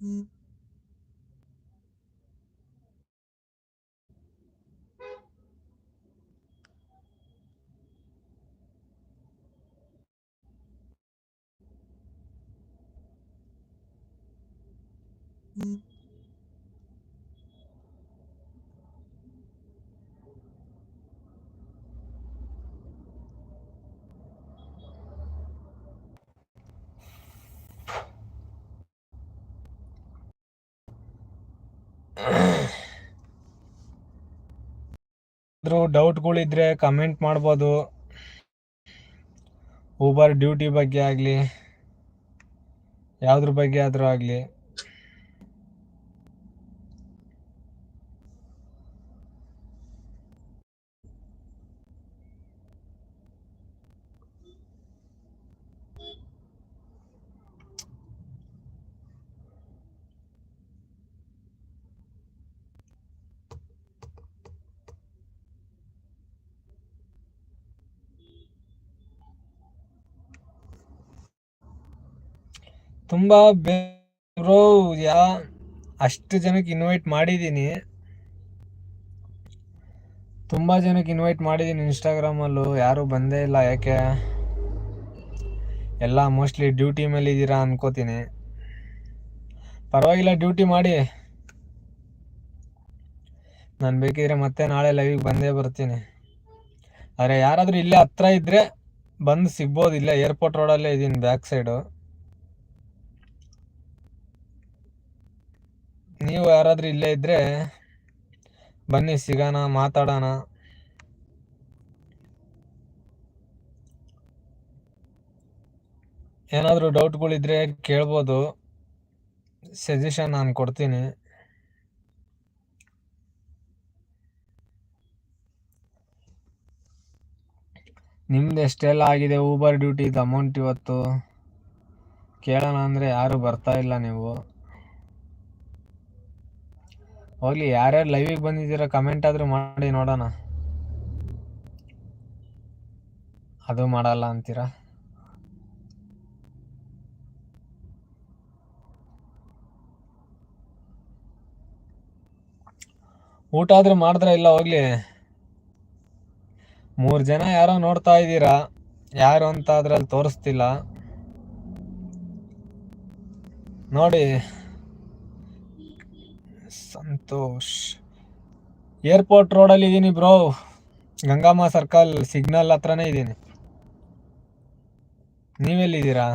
一，一。ಡೌಟ್ಗಳಿದ್ರೆ comment ಮಾಡ್ಬೋದು. Uber duty ಬಗ್ಗೆ ಆಗಲಿ ಯಾವುದ್ರ ಬಗ್ಗೆ ಆದರೂ ಆಗಲಿ. ತುಂಬ ಬ್ರೋ, ಯಾ, ಅಷ್ಟು ಜನಕ್ಕೆ ಇನ್ವೈಟ್ ಮಾಡಿದ್ದೀನಿ. ತುಂಬ ಜನಕ್ಕೆ ಇನ್ವೈಟ್ ಮಾಡಿದ್ದೀನಿ ಇನ್ಸ್ಟಾಗ್ರಾಮಲ್ಲೂ ಯಾರೂ ಬಂದೇ ಇಲ್ಲ, ಯಾಕೆ? ಎಲ್ಲ ಮೋಸ್ಟ್ಲಿ ಡ್ಯೂಟಿ ಮೇಲೆ ಇದ್ದೀರಾ ಅನ್ಕೋತೀನಿ. ಪರವಾಗಿಲ್ಲ ಡ್ಯೂಟಿ ಮಾಡಿ. ನಾನು ಬೇಕಿದ್ರೆ ಮತ್ತೆ ನಾಳೆ ಲೈವಿಗೆ ಬಂದೇ ಬರ್ತೀನಿ. ಆದರೆ ಯಾರಾದರೂ ಇಲ್ಲೇ ಹತ್ರ ಇದ್ದರೆ ಬಂದು ಸಿಗ್ಬೋದು ಇಲ್ಲೇ ಏರ್ಪೋರ್ಟ್ ರೋಡಲ್ಲೇ ಇದ್ದೀನಿ ಬ್ಯಾಕ್ ಸೈಡು ನೀವು ಯಾರಾದರೂ ಇಲ್ಲೇ ಇದ್ರೆ ಬನ್ನಿ, ಸಿಗೋಣ, ಮಾತಾಡೋಣ. ಏನಾದರೂ ಡೌಟ್ಗಳಿದ್ರೆ ಕೇಳ್ಬೋದು. ಸಜೆಷನ್ ನಾನು ಕೊಡ್ತೀನಿ. ನಿಮ್ದು ಎಷ್ಟೆಲ್ಲ ಆಗಿದೆ? ಊಬರ್ ಡ್ಯೂಟಿದು ಅಮೌಂಟ್ ಇವತ್ತು? ಕೇಳೋಣ ಅಂದರೆ ಯಾರು ಬರ್ತಾ ಇಲ್ಲ ನೀವು. ಹೋಗ್ಲಿ, ಯಾರ್ಯಾರು ಲೈವಿಗೆ ಬಂದಿದ್ದೀರಾ ಕಮೆಂಟ್ ಆದರೂ ಮಾಡಿ ನೋಡೋಣ. ಅದು ಮಾಡಲ್ಲ ಅಂತೀರಾ? ಊಟ ಆದ್ರೂ ಮಾಡಿದ್ರೆ ಇಲ್ಲ, ಹೋಗ್ಲಿ. ಮೂರು ಜನ ಯಾರೋ ನೋಡ್ತಾ ಇದ್ದೀರಾ? ಯಾರು ಅಂತ ಅದ್ರಲ್ಲಿ ತೋರಿಸ್ತಿಲ್ಲ. ನೋಡಿ. ಸಂತೋಷ್. ಏರ್ಪೋರ್ಟ್ ರೋಡಲ್ಲಿ ಇದ್ದೀನಿ ಬ್ರೋ ಗಂಗಾಮ ಸರ್ಕಲ್ ಸಿಗ್ನಲ್ ಹತ್ರನೇ ಇದ್ದೀನಿ ನೀವೆಲ್ಲಿದ್ದೀರಾ?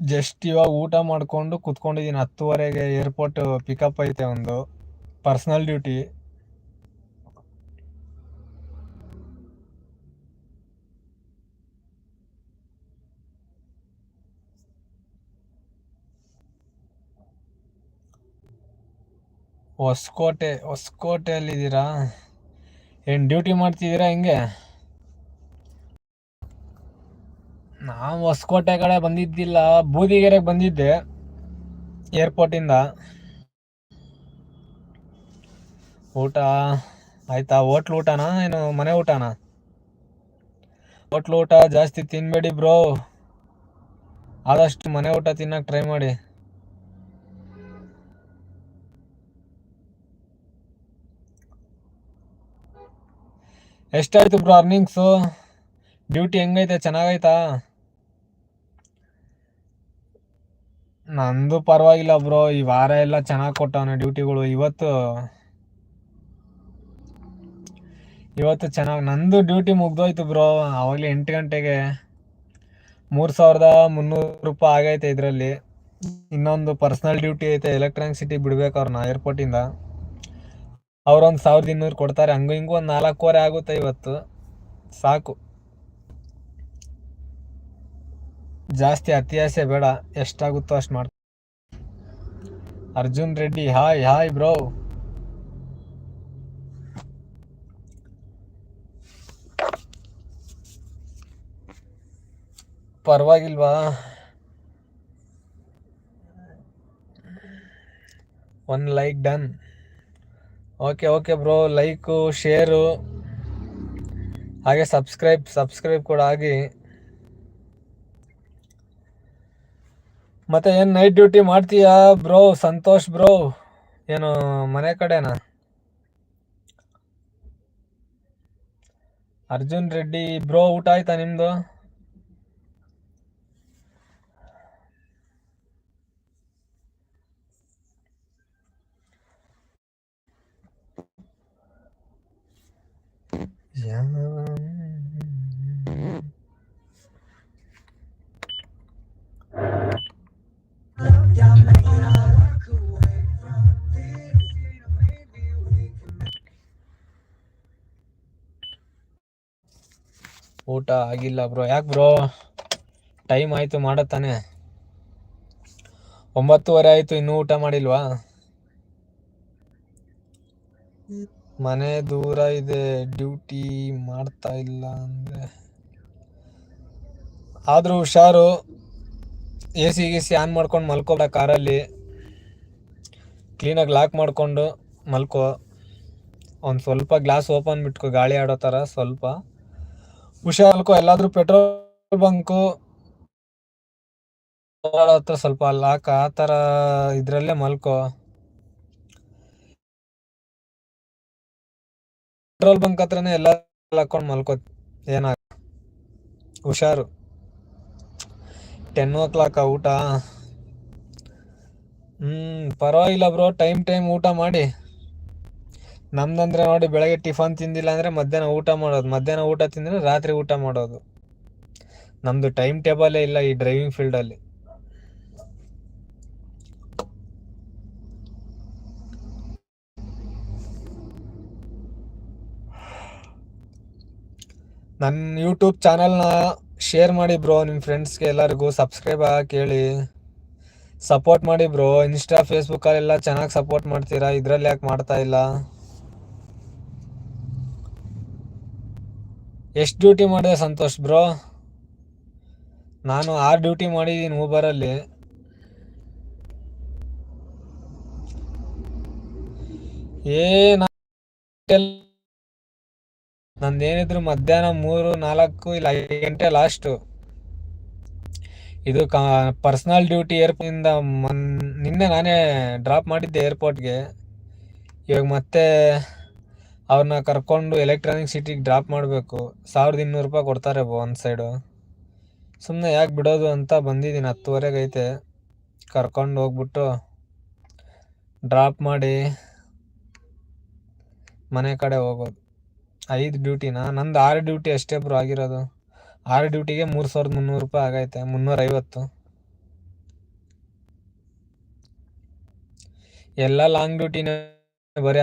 ಜಸ್ಟ್ ಇವಾಗ ಊಟ ಮಾಡಿಕೊಂಡು ಕುತ್ಕೊಂಡಿದ್ದೀನಿ ಹತ್ತುವರೆಗೆ. ಏರ್ಪೋರ್ಟ್ ಪಿಕಪ್ ಐತೆ ಒಂದು. ಪರ್ಸ್ನಲ್ ಡ್ಯೂಟಿ ಹೊಸಕೋಟೆ, ಹೊಸಕೋಟೆಯಲ್ಲಿದ್ದೀರಾ? ಏನು ಡ್ಯೂಟಿ ಮಾಡ್ತಿದ್ದೀರಾ ಹಿಂಗೆ? ನಾನು ಹೊಸ್ಕೋಟೆ ಕಡೆ ಬಂದಿದ್ದಿಲ್ಲ, ಬೂದಿಗೆರೆಗೆ ಬಂದಿದ್ದೆ ಏರ್ಪೋರ್ಟಿಂದ ಊಟ ಆಯ್ತಾ? ಹೋಟ್ಲು ಊಟನಾ? ಏನು ಮನೆ ಊಟನಾ? ಹೋಟ್ಲು ಊಟ ಜಾಸ್ತಿ ತಿನ್ಬೇಡಿ ಬ್ರೋ ಆದಷ್ಟು ಮನೆ ಊಟ ತಿನ್ನಕ್ಕೆ ಟ್ರೈ ಮಾಡಿ. ಎಷ್ಟಾಯ್ತು ಬ್ರೋ ಅರ್ನಿಂಗ್ಸು ಡ್ಯೂಟಿ ಹೆಂಗೈತೆ? ಚೆನ್ನಾಗೈತಾ? ನಂದು ಪರವಾಗಿಲ್ಲ ಬ್ರೋ ಈ ವಾರ ಎಲ್ಲ ಚೆನ್ನಾಗಿ ಕೊಟ್ಟವನ ಡ್ಯೂಟಿಗಳು ಇವತ್ತು ಇವತ್ತು ಚೆನ್ನಾಗಿ ನಂದು ಡ್ಯೂಟಿ ಮುಗ್ದೋಯ್ತು ಬ್ರೋ ಆವಾಗಲೇ ಎಂಟು ಗಂಟೆಗೆ ಮೂರು ಸಾವಿರದ ಮುನ್ನೂರು ರೂಪಾಯಿ ಆಗೈತೆ ಇದರಲ್ಲಿ. ಇನ್ನೊಂದು ಪರ್ಸ್ನಲ್ ಡ್ಯೂಟಿ ಐತೆ. ಎಲೆಕ್ಟ್ರಾನಿಕ್ ಸಿಟಿ ಬಿಡ್ಬೇಕು ಅವ್ರನ್ನ ಏರ್ಪೋರ್ಟಿಂದ ಅವ್ರೊಂದು ಸಾವಿರದ ಇನ್ನೂರು ಕೊಡ್ತಾರೆ. ಹಂಗೂ ಹಿಂಗೂ ಒಂದು ನಾಲ್ಕೂವರೆ ಆಗುತ್ತೆ ಇವತ್ತು. ಸಾಕು. ಜಾಸ್ತಿ ಅತಿಯಾಸೆ ಬೇಡ. ಎಷ್ಟಾಗುತ್ತೋ ಅಷ್ಟು ಮಾಡ್ತಾರೆ Arjun Reddy, hi hi bro. ಪರವಾಗಿಲ್ವಾ? One like done. Okay okay bro like share ಹಾಗೆ ಸಬ್ಸ್ಕ್ರೈಬ್ ಸಬ್ಸ್ಕ್ರೈಬ್ ಕೂಡ ಆಗಿ. ಮತ್ತೆ ಏನು ನೈಟ್ ಡ್ಯೂಟಿ ಮಾಡ್ತೀಯಾ ಬ್ರೋ ಸಂತೋಷ್ ಬ್ರೋ ಏನು, ಮನೆ ಕಡೆನಾ? ಅರ್ಜುನ್ ರೆಡ್ಡಿ ಬ್ರೋ ಊಟ ಆಯ್ತಾ ನಿಮ್ದು? ಊಟ ಆಗಿಲ್ಲ ಬ್ರೋ. ಯಾಕೆ ಬ್ರೋ? ಟೈಮ್ ಆಯಿತು ಮಾಡತ್ತಾನೆ ಒಂಬತ್ತುವರೆ ಆಯಿತು ಇನ್ನೂ ಊಟ ಮಾಡಿಲ್ವಾ? ಮನೆ ದೂರ ಇದೆ ಡ್ಯೂಟಿ ಮಾಡ್ತಾ ಇಲ್ಲ ಅಂದರೆ. ಆದರೂ ಹುಷಾರು ಎ ಸಿ ಗಿ ಸಿ ಆನ್ ಮಾಡ್ಕೊಂಡು ಮಲ್ಕೋಬೇಡ ಕಾರಲ್ಲಿ. ಕ್ಲೀನಾಗಿ ಲಾಕ್ ಮಾಡಿಕೊಂಡು ಮಲ್ಕೋ. ಒಂದು ಸ್ವಲ್ಪ ಗ್ಲಾಸ್ ಓಪನ್ ಬಿಟ್ಕೊ, ಗಾಳಿ ಆಡೋ ಥರ ಸ್ವಲ್ಪ. ಹುಷಾರಲ್ಕೋ ಎಲ್ಲಾದರೂ ಪೆಟ್ರೋಲ್ ಬಂಕು ಹತ್ರ ಸ್ವಲ್ಪ ಲಾಕ್ ಆ ಥರ ಇದರಲ್ಲೇ ಮಲ್ಕೋ. ಪೆಟ್ರೋಲ್ ಬಂಕ್ ಹತ್ರನೇ ಎಲ್ಲ ಹಾಕೊಂಡು ಮಲ್ಕೋ ಏನಾಗ ಹುಷಾರು. ಟೆನ್ ಓ ಕ್ಲಾಕ್ ಊಟ. ಹ್ಮ್, ಪರವಾಗಿಲ್ಲ ಬ್ರೋ ಟೈಮ್ ಟೈಮ್ ಊಟ ಮಾಡಿ. ನಮ್ದಂದ್ರೆ ನೋಡಿ ಬೆಳಗ್ಗೆ ಟಿಫನ್ ತಿಂದಿಲ್ಲ ಅಂದ್ರೆ ಮಧ್ಯಾಹ್ನ ಊಟ ಮಾಡೋದು. ಮಧ್ಯಾಹ್ನ ಊಟ ತಿಂದ್ರೆ ರಾತ್ರಿ ಊಟ ಮಾಡೋದು. ನಮ್ದು ಟೈಮ್ ಟೇಬಲೇ ಇಲ್ಲ ಈ ಡ್ರೈವಿಂಗ್ ಫೀಲ್ಡಲ್ಲಿ ನನ್ನ ಯೂಟ್ಯೂಬ್ ಚಾನಲ್ನ ಶೇರ್ ಮಾಡಿ ಬ್ರೋ ನಿಮ್ಮ ಫ್ರೆಂಡ್ಸ್ಗೆ ಎಲ್ಲರಿಗೂ ಸಬ್ಸ್ಕ್ರೈಬ್ ಹೇಳಿ ಸಪೋರ್ಟ್ ಮಾಡಿ ಬ್ರೋ ಇನ್ಸ್ಟಾ ಫೇಸ್ಬುಕ್ಕಲ್ಲೆಲ್ಲ ಚೆನ್ನಾಗಿ ಸಪೋರ್ಟ್ ಮಾಡ್ತೀರಾ? ಇದರಲ್ಲಿ ಯಾಕೆ ಮಾಡ್ತಾ ಇಲ್ಲ? ಎಷ್ಟು ಡ್ಯೂಟಿ ಮಾಡಿದೆ ಸಂತೋಷ್ ಬ್ರೋ ನಾನು ಆರು ಡ್ಯೂಟಿ ಮಾಡಿದ್ದೀನಿ ಊಬರಲ್ಲಿ ಏನ ನಂದೇನಿದ್ರು ಮಧ್ಯಾಹ್ನ ಮೂರು, ನಾಲ್ಕು, ಇಲ್ಲ ಐದು ಗಂಟೆ ಲಾಸ್ಟು ಇದು ಕಾ ಪರ್ಸ್ನಲ್ ಡ್ಯೂಟಿ ಏರ್ಪೋರ್ಟಿಂದ ಮನ್, ನಿನ್ನೆ ನಾನೇ ಡ್ರಾಪ್ ಮಾಡಿದ್ದೆ ಏರ್ಪೋರ್ಟ್ಗೆ ಇವಾಗ ಮತ್ತೆ ಅವ್ರನ್ನ ಕರ್ಕೊಂಡು ಎಲೆಕ್ಟ್ರಾನಿಕ್ ಸಿಟಿಗೆ ಡ್ರಾಪ್ ಮಾಡಬೇಕು. ಸಾವಿರದ ಇನ್ನೂರು ರೂಪಾಯಿ ಕೊಡ್ತಾರೆ ಒಂದು ಸೈಡು ಸುಮ್ಮನೆ ಯಾಕೆ ಬಿಡೋದು ಅಂತ ಬಂದಿದ್ದೀನಿ, ಹತ್ತುವರೆಗೆ ಐತೆ. ಕರ್ಕೊಂಡು ಹೋಗ್ಬಿಟ್ಟು ಡ್ರಾಪ್ ಮಾಡಿ ಮನೆ ಕಡೆ ಹೋಗೋದು. ಐದು ಡ್ಯೂಟಿನಾ? ನಂದು ಆರು ಡ್ಯೂಟಿ ಅಷ್ಟೇ ಬ್ರೋ ಆಗಿರೋದು. ಆರು ಡ್ಯೂಟಿಗೆ ಮೂರು ಸಾವಿರದ ಮುನ್ನೂರು ರೂಪಾಯಿ ಆಗೈತೆ ಮುನ್ನೂರೈವತ್ತು ಎಲ್ಲ ಲಾಂಗ್ ಡ್ಯೂಟಿನ ಬರೀ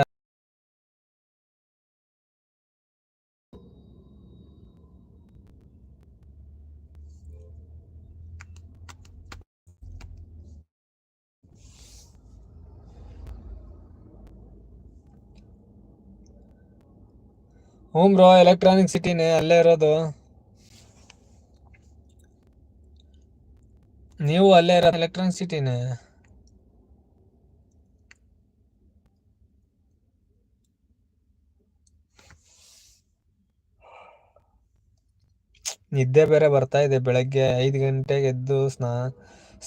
ಹ್ಞೂ ಬ್ರೋ ಎಲೆಕ್ಟ್ರಾನಿಕ್ ಸಿಟಿನೇ ಅಲ್ಲೇ ಇರೋದು. ನೀವು ಅಲ್ಲೇ ಇರೋ ಎಲೆಕ್ಟ್ರಾನಿಕ್ ಸಿಟಿನೇ ನಿದ್ದೆ ಬೇರೆ ಬರ್ತಾ ಇದೆ, ಬೆಳಗ್ಗೆ ಐದು ಗಂಟೆಗೆ ಎದ್ದು ಸ್ನಾ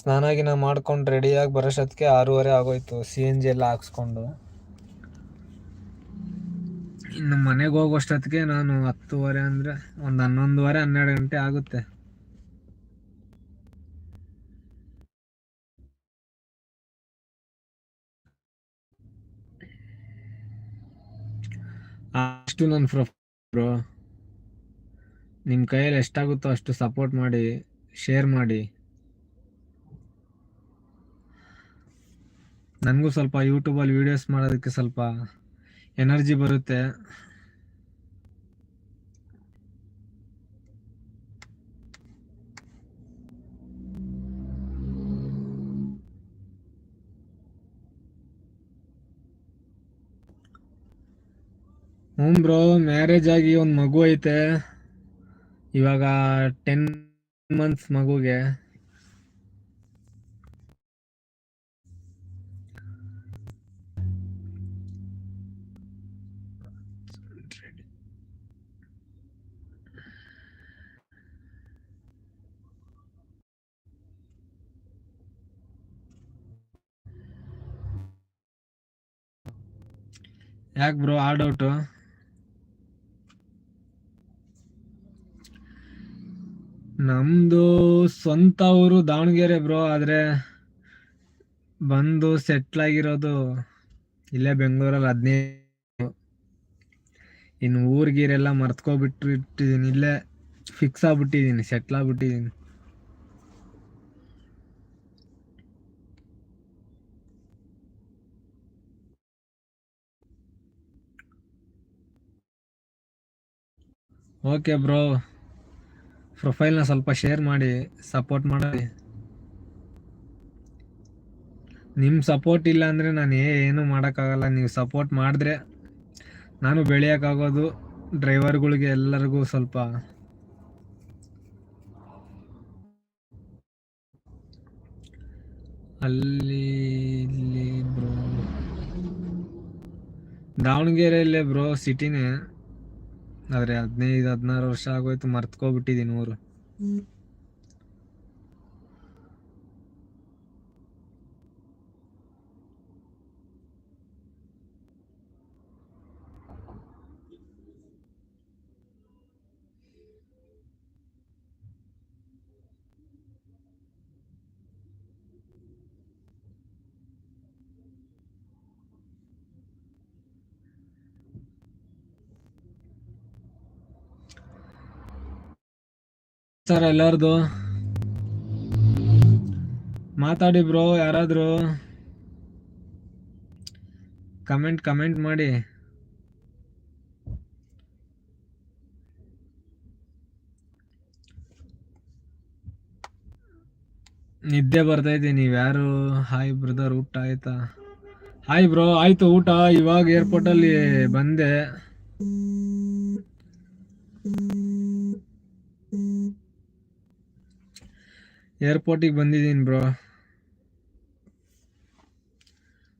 ಸ್ನಾನ ಗಿನ ಮಾಡ್ಕೊಂಡು ರೆಡಿಯಾಗಿ ಬರೋಷ್ಟೊತ್ತಿಗೆ ಆರೂವರೆ ಆಗೋಯ್ತು ಸಿ ಎನ್ ಜಿ ಎಲ್ಲ ಹಾಕ್ಸ್ಕೊಂಡು. ಇನ್ನು ಮನೆಗೆ ಹೋಗೋಷ್ಟೊತ್ತಿಗೆ ನಾನು ಹತ್ತುವರೆ ಅಂದರೆ ಒಂದು ಹನ್ನೊಂದುವರೆ, ಹನ್ನೆರಡು ಗಂಟೆ ಆಗುತ್ತೆ. ಅಷ್ಟು ನನ್ನ ಬ್ರೋ ನಿಮ್ಮ ಕೈಯಲ್ಲಿ ಎಷ್ಟಾಗುತ್ತೋ ಅಷ್ಟು ಸಪೋರ್ಟ್ ಮಾಡಿ ಶೇರ್ ಮಾಡಿ. ನನಗೂ ಸ್ವಲ್ಪ ಯೂಟ್ಯೂಬಲ್ಲಿ ವೀಡಿಯೋಸ್ ಮಾಡೋದಕ್ಕೆ ಸ್ವಲ್ಪ ಎನರ್ಜಿ ಬರುತ್ತೆ. ಹ್ಞೂ ಬ್ರೋ ಮ್ಯಾರೇಜ್ ಆಗಿ ಒಂದು ಮಗು ಐತೆ. ಇವಾಗ ಟೆನ್ ಮಂತ್ಸ್ ಮಗುಗೆ. ಯಾಕೆ ಬ್ರೋ ಆ ಡೌಟು ನಮ್ದು ಸ್ವಂತ ಊರು ದಾವಣಗೆರೆ ಬ್ರೋ, ಆದ್ರೆ ಬಂದು ಸೆಟ್ಲ್ ಆಗಿರೋದು ಇಲ್ಲೇ ಬೆಂಗಳೂರಲ್ಲಿ ಹದಿನೈದು. ಇನ್ನು ಊರ್ಗೀರೆಲ್ಲ ಮರ್ತ್ಕೊಬಿಟ್ಟು ಇಟ್ಟಿದ್ದೀನಿ ಇಲ್ಲೇ ಫಿಕ್ಸ್ ಆಗ್ಬಿಟ್ಟಿದ್ದೀನಿ ಸೆಟ್ಲ್ ಆಗ್ಬಿಟ್ಟಿದ್ದೀನಿ ಓಕೆ ಬ್ರೋ ಪ್ರೊಫೈಲ್ನ ಸ್ವಲ್ಪ ಶೇರ್ ಮಾಡಿ ಸಪೋರ್ಟ್ ಮಾಡಿ. ನಿಮ್ಮ ಸಪೋರ್ಟ್ ಇಲ್ಲ ಅಂದರೆ ನಾನು ಏನು ಮಾಡೋಕ್ಕಾಗಲ್ಲ. ನೀವು ಸಪೋರ್ಟ್ ಮಾಡಿದ್ರೆ ನಾನು ಬೆಳೆಯೋಕ್ಕಾಗೋದು ಡ್ರೈವರ್ಗಳಿಗೆ ಎಲ್ಲರಿಗೂ ಸ್ವಲ್ಪ. ಅಲ್ಲಿ ಇಲ್ಲಿ ಬ್ರೋ ದಾವಣಗೆರೆಯಲ್ಲೇ ಬ್ರೋ ಸಿಟಿನೇ ಆದರೆ ಹದಿನೈದು ಹದಿನಾರು ವರ್ಷ ಆಗೋಯ್ತು ಮರ್ತ್ಕೋಬಿಟ್ಟಿದೀನಿ ಊರು. ಸರ್ ಎಲ್ಲಾರ್ದು? ಮಾತಾಡಿ ಬ್ರೋ, ಯಾರಾದ್ರು? ಕಮೆಂಟ್ ಕಮೆಂಟ್ ಮಾಡಿ. ನಿದ್ದೆ ಬರ್ತಾ ಇದ್ದೀನಿ ನೀವ್ ಯಾರು? ಹಾಯ್ ಬ್ರದರ್ ಊಟ ಆಯ್ತಾ? ಹಾಯ್ ಬ್ರೋ ಆಯ್ತು, ಊಟ. ಇವಾಗ ಏರ್ಪೋರ್ಟ್ ಅಲ್ಲಿ ಬಂದೆ. ಏರ್ಪೋರ್ಟಿಗೆ ಬಂದಿದ್ದೀನಿ ಬ್ರೋ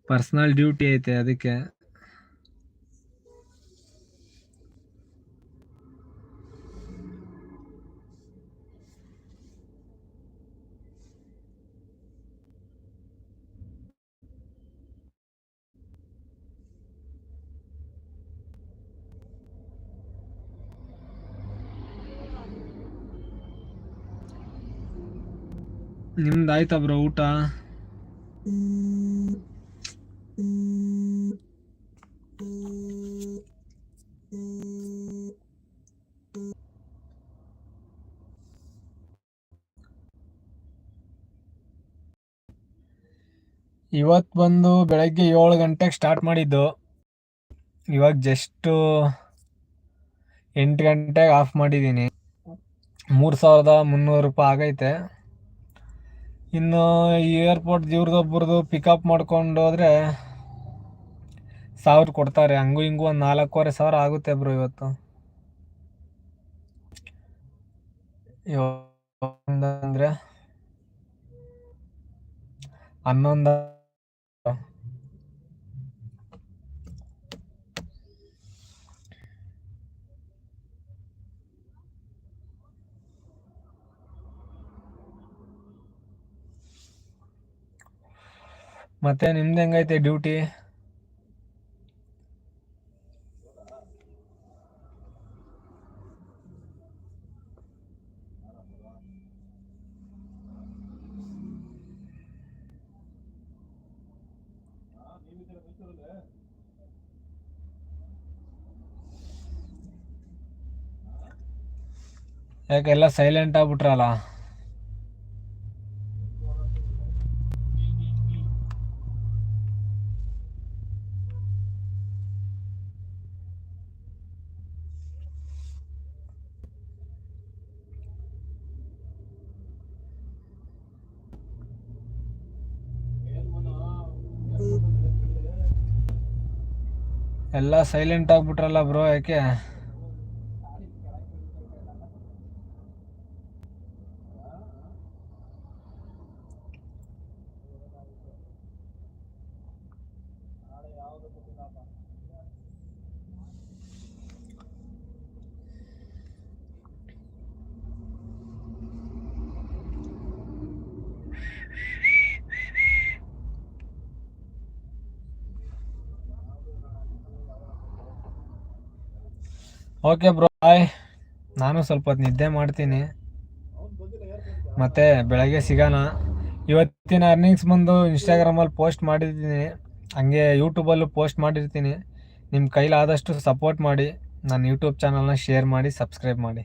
ಪರ್ಸ್ನಲ್ ಡ್ಯೂಟಿ ಐತೆ ಅದಕ್ಕೆ. ನಿಮ್ದು ಆಯ್ತಾ ಬ್ರೋ ಊಟ? ಇವತ್ತು ಬಂದು ಬೆಳಗ್ಗೆ ಏಳು ಗಂಟೆಗೆ ಸ್ಟಾರ್ಟ್ ಮಾಡಿದ್ದು. ಇವಾಗ ಜಸ್ಟು ಎಂಟು ಗಂಟೆಗೆ ಆಫ್ ಮಾಡಿದ್ದೀನಿ ಮೂರು ಸಾವಿರದ ಮುನ್ನೂರು ರೂಪಾಯಿ ಆಗೈತೆ. ಇನ್ನು ಏರ್ಪೋರ್ಟ್ ಇವ್ರದೊಬ್ಬರದು ಪಿಕಪ್ ಮಾಡ್ಕೊಂಡು ಹೋದ್ರೆ ಸಾವಿರ ಕೊಡ್ತಾರೆ. ಹಂಗು ಹಿಂಗೂ ಒಂದು ನಾಲ್ಕೂವರೆ ಸಾವಿರ ಆಗುತ್ತೆ ಬ್ರೋ ಇವತ್ತು. ಅಂದರೆ ಹನ್ನೊಂದು ಮತ್ತೆ ನಿಮ್ದು ಹೆಂಗೈತೆ ಡ್ಯೂಟಿ ಯಾಕೆಲ್ಲ ಸೈಲೆಂಟ್ ಆಗ್ಬಿಟ್ರಲ್ಲ? ಎಲ್ಲ ಸೈಲೆಂಟ್ ಆಗ್ಬಿಟ್ರಲ್ಲ ಬ್ರೋ ಯಾಕೆ? ಓಕೆ ಬ್ರೋ ಬಾಯ್ ನಾನು ಸ್ವಲ್ಪ ನಿದ್ದೆ ಮಾಡ್ತೀನಿ. ಮತ್ತೆ ಬೆಳಗ್ಗೆ ಸಿಗೋಣ. ಇವತ್ತಿನ ಅರ್ನಿಂಗ್ಸ್ ಬಂದು ಇನ್ಸ್ಟಾಗ್ರಾಮಲ್ಲಿ ಪೋಸ್ಟ್ ಮಾಡಿದ್ದೀನಿ. ಹಂಗೆ ಯೂಟ್ಯೂಬಲ್ಲೂ ಪೋಸ್ಟ್ ಮಾಡಿರ್ತೀನಿ. ನಿಮ್ಮ ಕೈಲಾದಷ್ಟು ಸಪೋರ್ಟ್ ಮಾಡಿ. ನನ್ನ ಯೂಟ್ಯೂಬ್ ಚಾನಲ್ನ ಶೇರ್ ಮಾಡಿ ಸಬ್ಸ್ಕ್ರೈಬ್ ಮಾಡಿ.